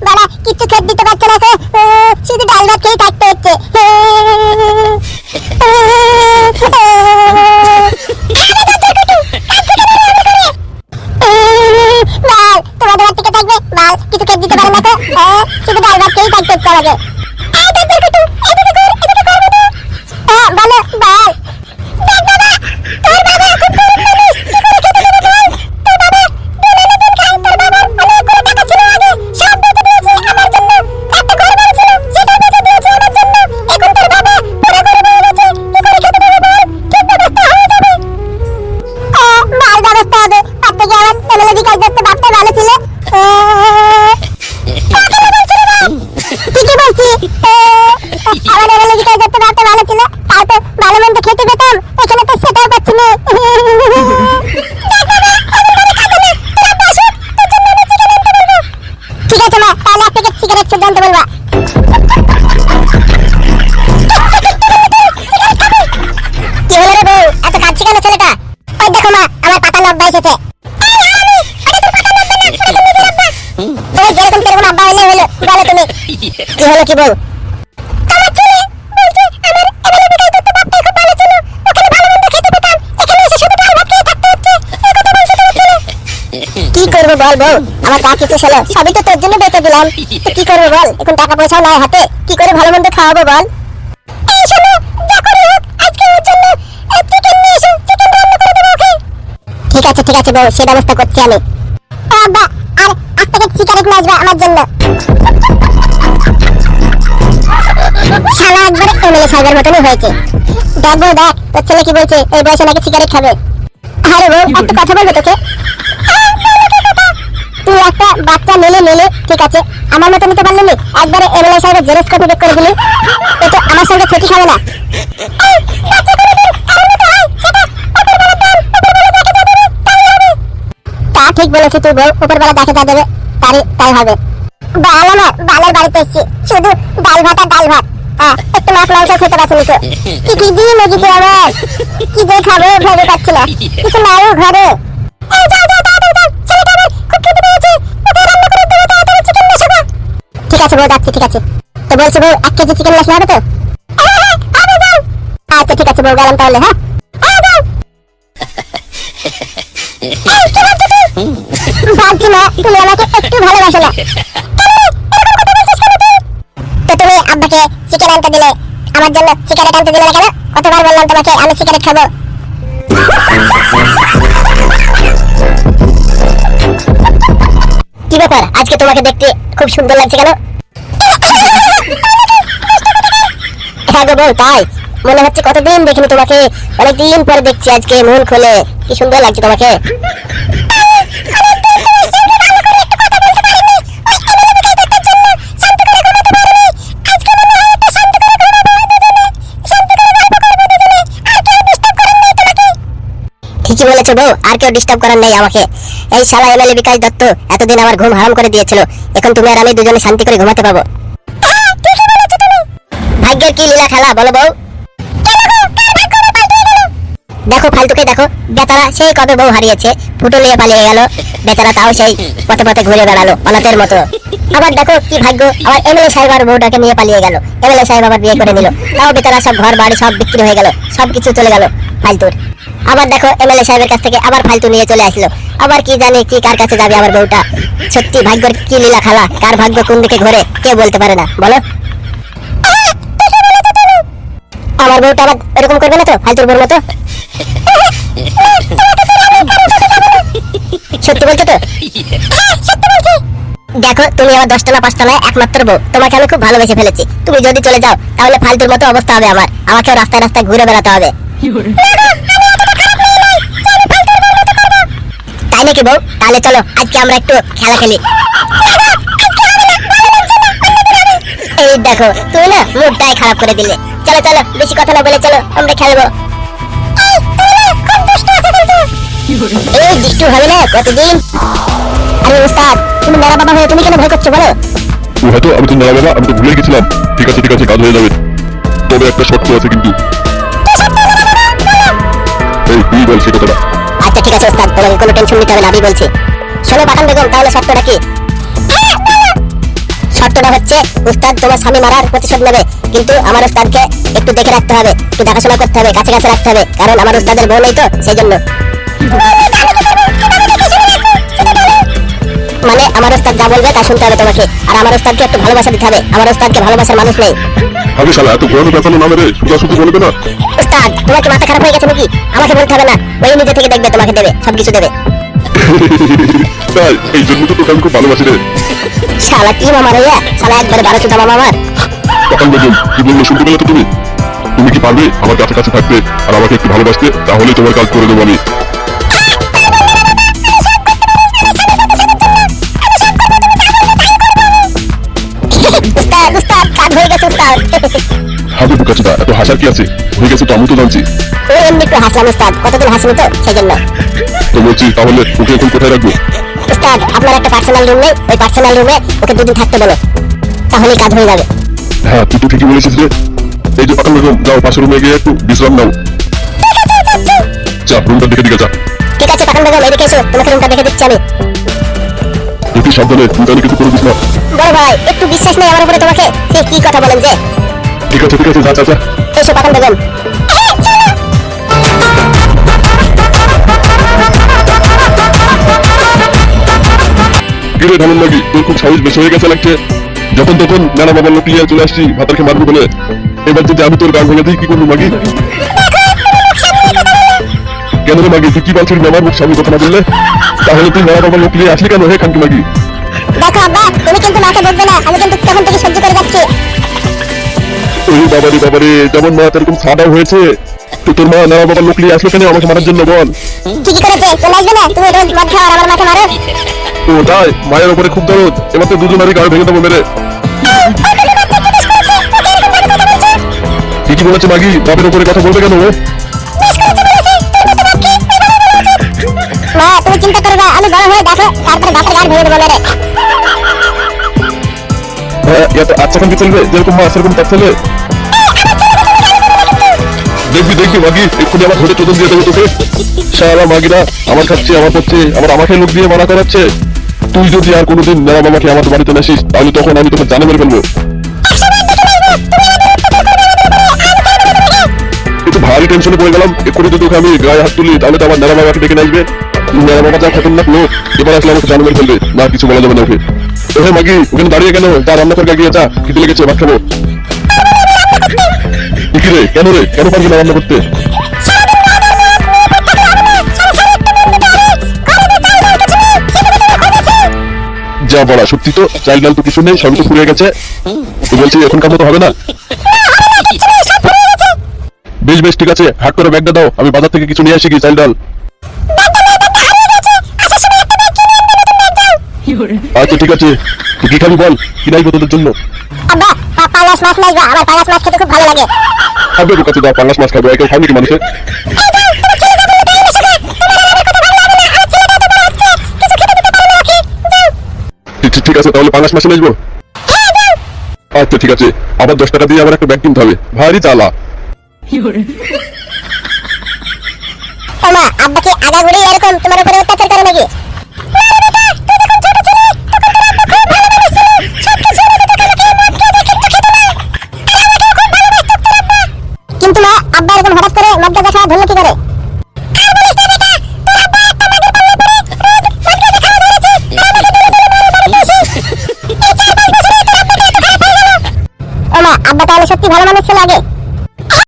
বাবা কিচ্ছু খেতে দিতে পারছে না তো শুধু ডাল ভাত খেয়ে থাকতে হচ্ছে বাল তোমাদের থেকে থাকবে? বাল কিছু খেতে দিতে পারে না হ্যাঁ, শুধু ডাল ভাত খেয়ে থাকতে হচ্ছে আমাকে। আমার বিকাশ দত্ত বাপটা ভালো ছিল তাও তো ভালো মন্দ খেতে পেতাম এখানে তো সেটাও পাচ্ছি না। ঠিক আছে মা তাহলে প্যাকেট সিগারেট শুদ্ধ আনতে বলবা। কি হলো রে বউ? এত কাঁদছে কেন ছেলেটা? ওই দেখো মা আমার পাতা লব্বা এসেছে। যেরকম সেরকম আব্বা হলে হলো বলো তুমি। কি হলো কি বউ? করব বল বউ আমার যা কিছু ছিল সবই তো তোর জন্য বেঁচে দিলাম। কি করব বল? এখন টাকা পয়সাও নাই হাতে কি করে ভালো মন্দ খাওয়াবো বল? এই যা করে হোক আজকে ওর জন্য চিকেন নিয়ে এসো চিকেন রান্না করে দেবো ওকে? ঠিক আছে ঠিক আছে বউ সে ব্যবস্থা করছি আমি। আর এক প্যাকেট সিগারেট নিয়ে আসবে আমার জন্য। শালা একবারে এমএলএ সাহেবের মতনই হয়েছে। দেখ বউ দেখ তোর ছেলে কি বলছে এই বয়সে নাকি সিগারেট খাবে। আরে বউ একটা কথা বলব তোকে? একটা বাচ্চা নিলে নিলে, ঠিক আছে। আমার মতো নিতে পারলি নি? একবারে এমএলএ সাহেবের জেরক্স কপি করে দিলি। তো আমার সঙ্গে ছুটি খাবে না। তা ঠিক বলেছিস তুই উপরবেলা দেখে যা দেবে তাই হবে। বাল আমার, বালের বাড়িতে এসছি, শুধু ডাল ভাত আর ডাল ভাত। একটু মাছ, মাংস খেতে পারছি তো। কি কি দিয়ে কি যে খাব, ভেবে পাচ্ছি না। কিছু ঘরে তাড়াতাড়ি যাও। ছেলেটা আমার খুব খেতে পেয়েছে। ওকে রান্না করে দেবো, তাড়াতাড়ি চিকেন নিয়ে এসো গো। ঠিক আছে বউ, যাচ্ছি, ঠিক আছে। তো বলছি বউ, এক কেজি চিকেন মশলা হবে তো? আচ্ছা ঠিক আছে, বউ, গেলাম তাহলে হ্যাঁ? কি আজকে তোমাকে দেখতে খুব সুন্দর লাগছে কেন? হ্যাঁ গো তাই। মনে হচ্ছে কতদিন দেখিনি তোমাকে। অনেকদিন পরে দেখছি আজকে মন খোলে। কি সুন্দর লাগছে তোমাকে। ঠিকই বলেছ বউ, আর কেউ ডিস্টার্ব করার নেই আমাকে। এই শালা এমএলএ বিকাশ দত্ত এতদিন আমার ঘুম হারাম করে দিয়েছিল। এখন তুমি আর আমি দুজনে শান্তি করে ঘুমাতে পাবো। ভাগ্যের কি লীলা খেলা, বলো বউ। দেখো, ফালতুকে দেখো, বেচারা সেই কবে বউ হারিয়েছে, ফুটো নিয়ে পালিয়ে গেল, বেচারা তাও সেই পথে পথে ঘুরে বেড়ালো, অনাথের মতো। আবার দেখো কি ভাগ্য, আবার এমএলএ সাহেব আর বউটাকে নিয়ে পালিয়ে গেল, এমএলএ সাহেব আবার বিয়ে করে নিল। তাও বেচারা সব ঘর, বাড়ি সব বিক্রি হয়ে গেল, সব কিছু চলে গেল ফালতুর। আবার দেখো এমএলএ সাহেবের কাছ থেকে আবার ফালতু নিয়ে চলে আসলো। আবার কি জানি কি কার কাছে যাবে আবার বউটা। সত্যি ভাগ্যের কি লীলা খালা, কার ভাগ্য কোন দিকে ঘোরে, কে বলতে পারে না, বলো? আমার বউটা আবার এরকম করবে না তো? ফালতুর বউর মতো? সত্যি বলছো তো? দেখো, তুমি আমার দশটা না, পাঁচটা নয় একমাত্র বউ। তোমাকে আমি খুব ভালোবেসে ফেলেছি। তুমি যদি চলে যাও, তাহলে ফালতুর মতো অবস্থা হবে আমার। আমাকেও রাস্তায় রাস্তায় ঘুরে বেড়াতে হবে। তাই নাকি বউ? তাহলে চলো, আজকে আমরা একটু খেলা খেলি। এই দেখো, তুমি না মুডটাই খারাপ করে দিলে। চলো চলো বেশি কথা না বলে চলো আমরা খেলব। এই দুষ্টু হবে না কতদিন? আরে উস্তাদ তুমি বাবা হয়ে তুমি কেন ভয় করছ বলো? ও হয়তো আমি তো না আমি তো ভুলে গেছিলাম। ঠিক আছে ঠিক আছে কাজ হয়ে যাবে। তবে একটা শর্ত আছে কিন্তু। এই তুই বল সে কথাটা। আচ্ছা ঠিক আছে ওস্তাদ তোমাকে কোনো টেনশন নিতে হবে না আমি বলছি। শোনো বেগম তাহলে শর্তটা কি? শর্তটা হচ্ছে উস্তাদ তোমার স্বামী মারার প্রতিশোধ নেবে। কিন্তু আমার উস্তাদকে একটু দেখে রাখতে হবে একটু দেখাশোনা করতে হবে কাছে কাছে রাখতে হবে কারণ আমার উস্তাদের বউ নেই তো সেই জন্য। মানে আমার উস্তাদ যা বলবে তা শুনতে হবে তোমাকে আর আমার উস্তাদকে একটু ভালোবাসা দিতে হবে আমার উস্তাদকে ভালোবাসার মানুষ নেই। আগে শালা এত ঘোরানো পেঁচানো নামে রে সুদা সুদি বলবে না। উস্তাদ তোমার কি মাথা খারাপ হয়ে গেছে নাকি? আমাকে বলতে হবে না ওই নিজে থেকে দেখবে তোমাকে দেবে সবকিছু দেবে। তাই এই জন্য তো তোকে আমি খুব ভালোবাসি রে। শালা কি মামা রে শালা একবারে বারো চুদা মামা আমার। তখন বেগম কি বলল শুনতে পেলে তো তুমি? তুমি কি পারবে আমার কাছে কাছে থাকতে আর আমাকে একটু ভালোবাসতে? তাহলে তোমার কাজ করে দেবো আমি। হাবি বুকাচুদা এত হাসার কি আছে? হয়ে গেছে তো আমি তো জানছি। ও এমনি একটু হাসলাম উস্তাদ। কতদিন হাসিনি তো? সেই জন্য। তো বলছি তাহলে ওকে এখন কোথায় রাখব? উস্তাদ আপনার একটা পার্সোনাল রুম নেই ওই পার্সোনাল রুমে ওকে দুদিন থাকতে বলো। তাহলেই কাজ হয়ে যাবে। হ্যাঁ তুই তো ঠিকই বলেছিস রে। এই যে পাকান বেগম যাও পাশের রুমে গিয়ে একটু বিশ্রাম নাও। যা রুমটা দেখে দিকে যা। ঠিক আছে পাঠান বেগম এদিকে এসো তোমাকে রুমটা দেখে দিচ্ছি আমি। অতি সাবধানে তুই জানি কিছু করে দিস না। বড় ভাই একটু বিশ্বাস নেই আমার উপরে তোমাকে। সে কি কথা বলেন যে? ঠিক আছে ঠিক আছে যা যা যা। এসো পাঠান বেগম কিরে ধামন লাগি তোর খুব সাহস বেশি হয়ে গেছে লাগছে। যখন তখন নানা বাবার লোক নিয়ে চলে আসছি ভাতারকে মারবো বলে। এবার যদি আমি তোর গান ভেঙে দিই কি করব মাগি? কেন রে মাগি তুই কি বলছিস? আমার মুখ স্বামী কথা না বললে? তাহলে তুই নানা বাবার লোক নিয়ে আসলি কেন? হে খানকি মাগি। দেখো আব্বা তুমি কিন্তু মাকে বলবে না আমি কিন্তু তখন থেকে সহ্য করে যাচ্ছি। ওই বাবারে বাবারে যেমন মা এরকম সাদা হয়েছে তো তোর মা নানা বাবার লোক নিয়ে আসলো কেন আমাকে মারার জন্য বল? ঠিকই করেছে চলে আসবে না তুমি রোজ মদ খাও আর আমার মাকে মারো। ও তাই? মায়ের ওপরে খুব দরদ। এবার তো দুজনেরই গাড়ি ভেঙে দেবো মেরে। ঠিকই বলেছে মাগি? বাপের ওপরে কথা বলবে কেন ও? মা তুমি চিন্তা না, আমি বড় হয়ে দেখো তারপরে বাপের গাড় ভেঙে দেবো মেরে। হ্যাঁ তো আচ্ছা চলবে? যেরকম সেরকম তার দেখবি দেখবি মাগি এক্ষুনি আমার চোদন দিয়ে দেবো তোকে। সারা মাগিরা আমার খাচ্ছে আমার করছে আবার আমাকে লোক দিয়ে মানা করাচ্ছে। তুই যদি আর কোনোদিন নেওয়া মামাকে আমার বাড়িতে নাসিস তাহলে তখন আমি তোকে জানে মেরে ফেলব। একটু ভারী টেনশনে পড়ে গেলাম। এক্ষুনি যদি আমি গায়ে হাত তুলি, তাহলে তো আমার নেড়া বাবাকে ডেকে আসবে। নেড়া বাবা যা খতরনাক লোক, এবার আসলে আমাকে জানে মেরে ফেলবে, না কিছু বলা যাবে না ওকে। ওহে মাগি, ওখানে দাঁড়িয়ে কেন? রান্না করে গিয়ে যা, খিদে লেগেছে, ভাত খাব। কেন রে? কেন পারবি না রান্না করতে? যা বলা সত্যি তো চাইল্ড ডাল তো কিছু নেই সবই তো ফুরিয়ে গেছে। তো বলছি এখনকার মতো হবে না? বেশ বেশ ঠিক আছে হাট করে ব্যাগটা দাও আমি বাজার থেকে কিছু নিয়ে আসি কি চাইল্ড ডাল? আচ্ছা ঠিক আছে তুই কি খাবি বল? কি নাইবো তোদের জন্য? আব্বা পা- পাঙাশ মাছ নাই আমার পাঙাশ মাছ খেতে খুব ভালো লাগে। খাবে কাছে দাও পাঙ্গাস মাছ খাব একে খাবি কি মানুষের? ঠিক- আছে তাহলে পাঙ্গাস মাছ আসব আচ্ছা ঠিক আছে। আবার দশ টাকা দিয়ে আবার একটা ব্যাগ কিনতে হবে। ভারী চালা। ও মা আব্বা কি আগাগুড়ি এরকম তোমার উপরে অত্যাচার করে নাকি? কিন্তু মা আব্বা এরকম হঠাৎ করে ধরলো কি করে? সত্যি ভালো মানুষ ছিল আগে